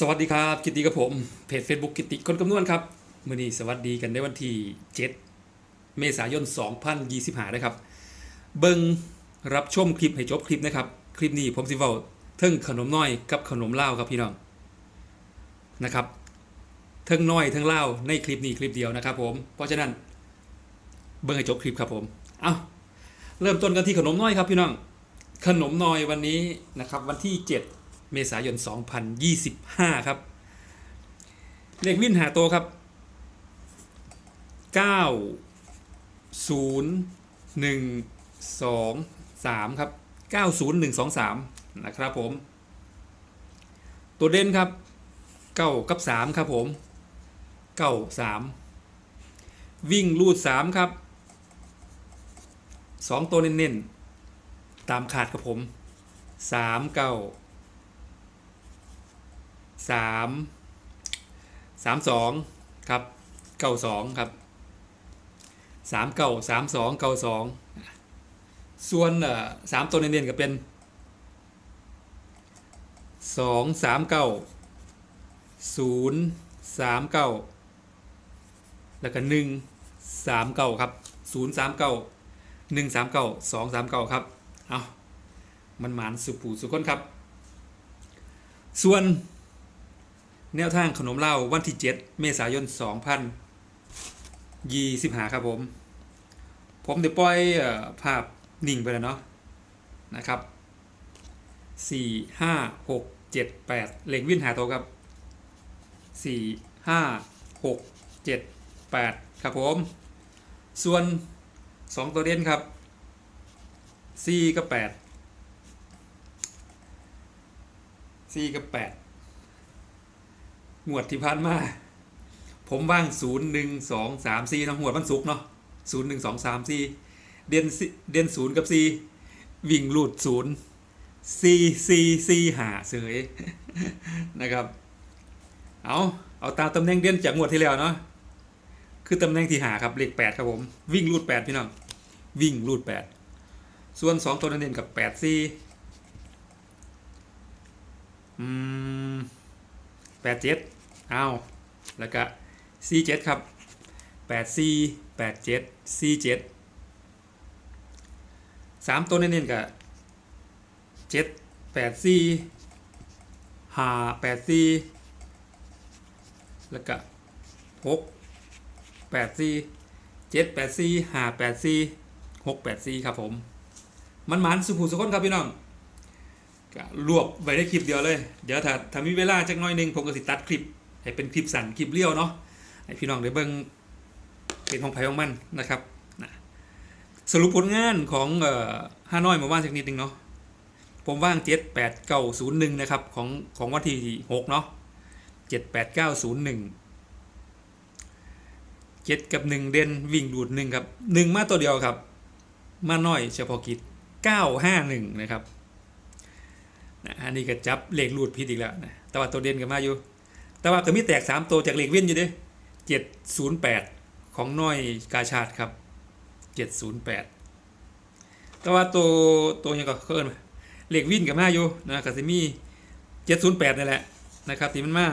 สวัสดีครับ กิติกับผมเพจ Facebook กิติคนกำนวนครับมื่อนี้สวัสดีกันในวันที่ 7 เมษายน 2025นะครับ เบิงรับชมคลิปให้จบคลิปนะครับ คลิปนี้ผมสิเว้าเทิงขนมน้อยกับขนมเล่าครับพี่น้องนะครับเทิงน้อยเทิงเล่าในคลิปนี้คลิปเดียวนะครับผมเพราะฉะนั้นเบิงให้จบคลิปครับผมเอาเริ่มต้นกันที่ขนมน้อยครับพี่น้องขนมน้อยวันนี้นะครับวันที่ 7 เมษายน 2025 ครับ เลขวินหาตัวครับ 9 0 1 2 3 ครับ 90123 นะครับผม ตัวเด่นครับ 9 กับ 3 ครับผม 9 3 วิ่งรูด 3 ครับ 2 ตัวเน้นๆ ตามขาดครับผม 3 9 สามสามสองครับเก้าสองครับสามเก้าสามสองเก้าสองส่วนสามตัวเน้นๆก็เป็นสองสามเก้าศูนย์สามเก้าแล้วก็หนึ่งสามเก้าครับศูนย์สามเก้าหนึ่งสามเก้าสองสามเก้าครับ เอามันหมานสุปูสุขคนครับ ส่วน แนวทางขนมเหล้าวันที่ 7 เมษายน 2025 ครับผม ผมได้ปล่อยภาพนิ่งไปแล้วเนาะนะครับ 4 5 6 7 8 เล็งวิ่นหาตัวครับ 4 5 6 7 8 ครับผม ส่วน 2 ตัวเด่นครับ 4 กับ 8 4 กับ 8 หมวดที่ผ่านมาผมว่างศูนย์หนึ่งสองสามสี่ทั้งหมวดมันสุกเนาะศูนย์หนึ่งสองสามสี่เด่นเด่นศูนย์กับสี่วิ่งลูดศูนย์สี่สี่สี่หาเสยนะครับ เอาเอาตามตำแหน่งเด่นจากงวดที่แล้วเนาะคือตำแหน่งที่หาครับเลขแปดครับผม วิ่งลูดแปดพี่น้องวิ่งลูดแปดส่วนสองตัวนั้นเด่นกับแปดสี่อืมแปดเจ็ด อ้าวแล้วก็สี่เจ็ดครับแปดสี่แปดเจ็ดสี่เจ็ดสามตัวเน้นๆกับเจ็ดแปดสี่ห้าแปดสี่แล้วก็หกแปดสี่เจ็ดแปดสี่ห้าแปดสี่หกแปดสี่ครับผม มันหมันสุขุสุขคนครับพี่น้องก็รวบไว้ได้คลิปเดียวเลย เดี๋ยวถ้าถ้ามีเวลาจักน้อยนึงผมก็สิตัดคลิป ให้เป็นคลิปสั้นคลิปเลี้ยวเนาะให้พี่น้องได้เบิ่งเป็นของไผของมันนะครับนะสรุปผลงานของเอ่อฮานอยมาว่านสักนิดนึงเนาะผมว่าง 7 8 9 0 1 นะครับ ของของวันที่ 6 เนาะ7 8 9 0 1 7 กับ 1 เด่นวิ่งดูด 1 ครับ 1 มาตัวเดียวครับ มาน้อยเฉพาะกิจ 951 นะครับนะอันนี้ก็จับเลขรูดผิดอีกแล้วนะแต่ว่าตัวเด่นก็มาอยู่ แต่ว่าก็มีแตก3ตัวจากเหลขเว้นอยู่เด้708ของน้อยกาชาติครับ708แต่ว่าตัวตัวยังก็เคินเหลขวินก็มาอยู่นะก็จะมี708นี่แหละนะครับที่มันมา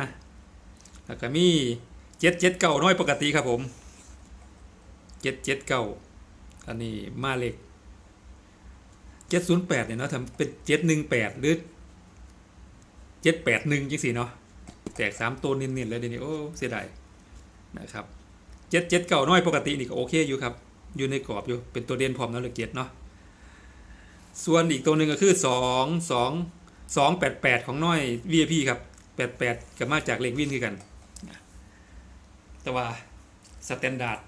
แล้วก็มี779น้อยปกติครับผม779อันนี้มาเลข708เนี่ยเนาะทำเป็น718หรือเจ็ดแปดหนึ่งจังสี่เนาะ แจกสามตัวเน้นๆเลยเดี๋ยวนี้โอ้เสียดายนะครับเจ็ดเจ็ดเก่าน้อยปกตินี่ก็โอเคอยู่ครับ อยู่ในกรอบอยู่เป็นตัวเด่นพร้อมแล้วเลยเกียรติเนาะส่วนอีกตัวหนึ่งก็คือสองสองสองแปดแปดของน้อย VIP ครับแปดแปดก็มาจากเลขวินคือกัน แต่ว่าสแตนดาร์ด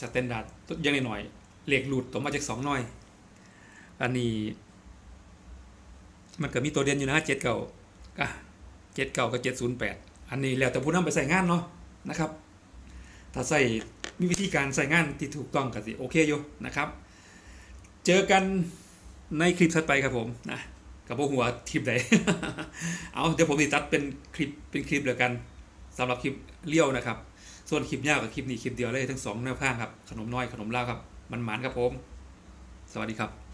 สแตนดาร์ดยังหน่อยๆเลขหลุดต่อมาจากสองน้อย อันนี้ มันก็มีตัวเด่นอยู่นะเจ็ดเก่าอะ เจ็ดเก่ากับเจ็ดศูนย์แปดอันนี้แล้วแต่ผู้นำไปใส่งานเนาะนะครับ ถ้าใส่มีวิธีการใส่งานที่ถูกต้องก็สิโอเคอยู่นะครับ เจอกันในคลิปถัดไปครับผมนะกับพวกหัวคลิปใดเอาเดี๋ยวผมติดตัดเป็นคลิปเป็นคลิปเดียวกันสำหรับคลิปเลี้ยวนะครับ ส่วนคลิปยาวกับคลิปนี้คลิปเดียวเลยทั้งสองแนวข้างครับขนมน้อยขนมลาครับมันหมานครับผม สวัสดีครับ